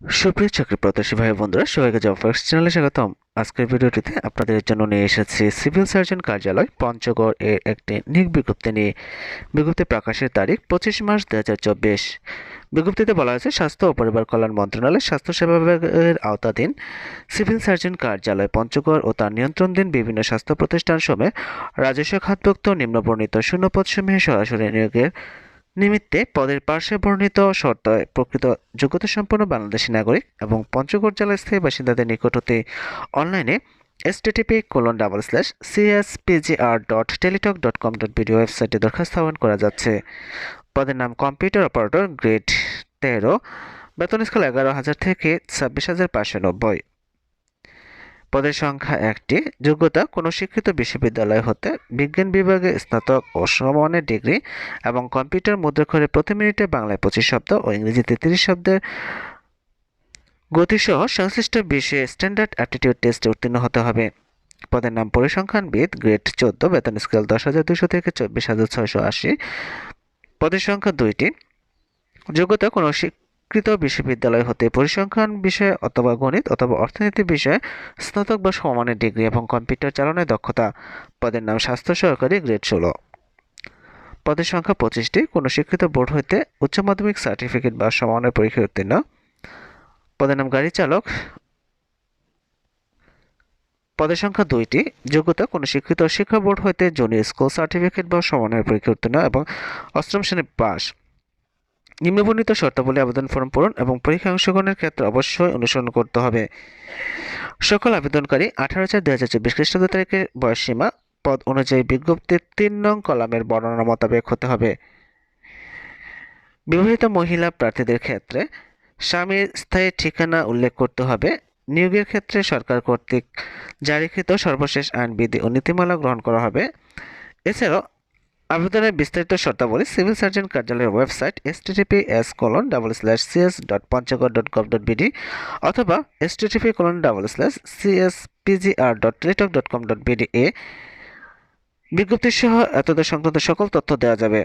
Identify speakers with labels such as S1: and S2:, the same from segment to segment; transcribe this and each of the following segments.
S1: সুপ্রিয় চাকরি প্রত্যাশী ভাই বন্ধুরা, সবাইকে জব ফার্স্ট চ্যানেলে স্বাগতম। আজকের ভিডিওটিতে আপনাদের জন্য নিয়ে এসেছি সিভিল সার্জন কার্যালয়, পঞ্চগড় এর একটি নিয়োগ বিজ্ঞপ্তি নিয়ে। বিজ্ঞপ্তি প্রকাশের তারিখ পঁচিশ মার্চ দু হাজার চব্বিশ। বিজ্ঞপ্তিতে বলা হয়েছে, স্বাস্থ্য ও পরিবার কল্যাণ মন্ত্রণালয় স্বাস্থ্যসেবা বিভাগের আওতাধীন সিভিল সার্জন কার্যালয়, পঞ্চগড় ও তার নিয়ন্ত্রণধীন বিভিন্ন স্বাস্থ্য প্রতিষ্ঠান সময়ে রাজস্ব খাতভুক্ত নিম্নবর্ণিত শূন্যপদসমূহে সরাসরি নিয়োগের নিমিত্তে পদের পার্শ্বে বর্ণিত শর্তায় প্রকৃত যোগ্যতা সম্পন্ন বাংলাদেশী নাগরিক এবং পঞ্চগড় জেলার স্থায়ী বাসিন্দাদের নিকট হতে অনলাইনে http colon double slash CSPGR dot Teletalk dot com dot BD ওয়েবসাইটে দরখাস্ত আহ্বান করা যাচ্ছে। পদের নাম কম্পিউটার অপারেটর গ্রেড তেরো বেতন স্কেল এগারো হাজার থেকে ছাব্বিশ হাজার পাঁচশো নব্বই। পদের সংখ্যা একটি। যোগ্যতা, কোনো শিক্ষিত বিশ্ববিদ্যালয় হতে বিজ্ঞান বিভাগে স্নাতক ও সমমানের ডিগ্রি এবং কম্পিউটার মুদ্রাক্ষরে প্রতি মিনিটে বাংলায় পঁচিশ শব্দ ও ইংরেজিতে তিরিশ শব্দের গতিসহ সংশ্লিষ্ট বিষয়ে স্ট্যান্ডার্ড অ্যাটিটিউড টেস্টে উত্তীর্ণ হতে হবে। পদের নাম পরিসংখ্যানবিদ, গ্রেড চোদ্দ, বেতন স্কেল দশ হাজার দুশো থেকে চব্বিশ হাজার ছয়শো আশি। পদের সংখ্যা দুইটি। যোগ্যতা, কোনো স্বীকৃত বিশ্ববিদ্যালয় হতে পরিসংখ্যান বিষয়ে অথবা গণিত অথবা অর্থনীতি বিষয়ে স্নাতক বা সমমানের ডিগ্রি এবং কম্পিউটার চালনায় দক্ষতা। পদের নাম স্বাস্থ্য সহকারী গ্রেড ষোলো। পদের সংখ্যা পঁচিশটি। কোনো শিক্ষিত বোর্ড হইতে উচ্চ মাধ্যমিক সার্টিফিকেট বা সমানের পরীক্ষায় উত্তীর্ণ। পদের নাম গাড়ি চালক। পদের সংখ্যা দুইটি। যোগ্যতা কোনো শিক্ষিত শিক্ষা বোর্ড হইতে জুনিয়র স্কুল সার্টিফিকেট বা সমানের পরীক্ষা উত্তীর্ণ এবং অষ্টম শ্রেণি পাস নিম্নবর্ণিত শর্তাবলী আবেদন ফর্ম পূরণ এবং পরীক্ষা অংশগ্রহণের ক্ষেত্রে অবশ্যই অনুসরণ করতে হবে। সকল আবেদনকারী আঠারো চার দুই হাজার চব্বিশ খ্রিস্টাব্দ তারিখের বয়সসীমা, পদ অনুযায়ী বিজ্ঞপ্তির তিন নং কলামের বর্ণনা মোতাবেক হতে হবে। বিবাহিত মহিলা প্রার্থীদের ক্ষেত্রে স্বামীর স্থায়ী ঠিকানা উল্লেখ করতে হবে। নিয়োগের ক্ষেত্রে সরকার কর্তৃক জারিকৃত সর্বশেষ আইনবিধি ও নীতিমালা গ্রহণ করা হবে। এছাড়াও আবেদনের বিস্তারিত শর্তাবলী সিভিল সার্জন কার্যালয়ের website H T T P S colon double slash CS dot Panchagarh dot com dot BD অথবা H T T P colon double slash CS PGR dot Teletalk dot com dot BD এ বিজ্ঞপ্তি সহ এতদের সংক্রান্ত সকল তথ্য দেওয়া যাবে।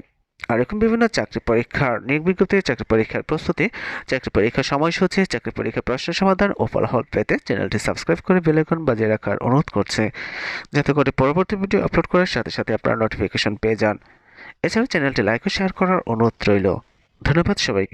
S1: আর এরকম বিভিন্ন চাকরি পরীক্ষার নির্বিঘ্নতে চাকরি পরীক্ষার প্রস্তুতি, চাকরি পরীক্ষার সময়সূচি, চাকরি পরীক্ষার প্রশ্ন সমাধান ও ফলাফল পেতে চ্যানেলটি সাবস্ক্রাইব করে বেলাইকন বাজিয়ে রাখার অনুরোধ করছে। যাতে করে পরবর্তী ভিডিও আপলোড করার সাথে সাথে আপনারা নোটিফিকেশন পেয়ে যান। এছাড়াও চ্যানেলটি লাইক ও শেয়ার করার অনুরোধ রইল। ধন্যবাদ সবাইকে।